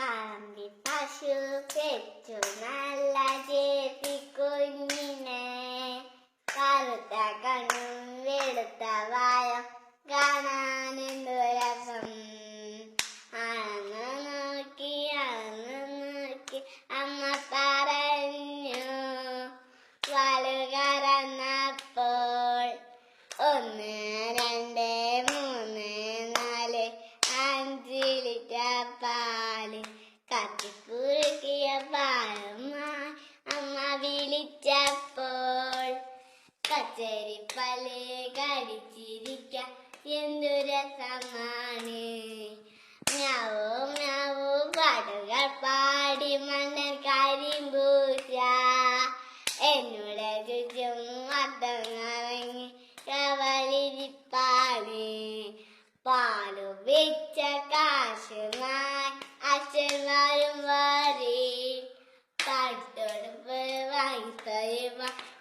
കാമ്പി പശു പെറ്റു നല്ല ചേപ്പി കുഞ്ഞിനെ. കറുത്ത കണ്ണും വെളുത്ത വായം കാണാൻ എന്തു രസം അന്ന് നോക്കി അന്ന് നോക്കി ലിറ്റർ പാൽ കത്തിക്കുറുക്കിയ പാലമ്മ അമ്മ വിളിച്ചപ്പോൾ. കച്ചേരിപ്പൽ കടിച്ചിരിക്ക എന്തു രസമാണ്? ഞാവോ ഞാവോ പാടുകൾ പാടി മണ്ണൻ കരിമ്പൂച്ച. എന്നോട് ചുറ്റും കാശുമായി അച്ഛന്മാരും വാരി തട്ടെടുപ്പ്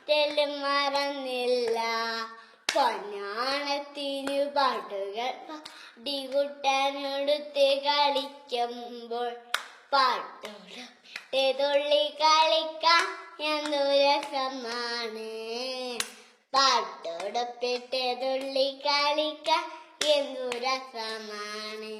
തെല്ലും മറന്നില്ല. പൊന്നാണത്തിനു പാട്ടുകൾ പാടികുട്ടനൊടുത്ത് കളിക്കുമ്പോൾ പാട്ടോട് തുള്ളി കളിക്കാൻ എന്നു രസമാണ്. പാട്ടോടൊപ്പിട്ട് തുള്ളി കളിക്കാൻ എന്തു രസമാണ്.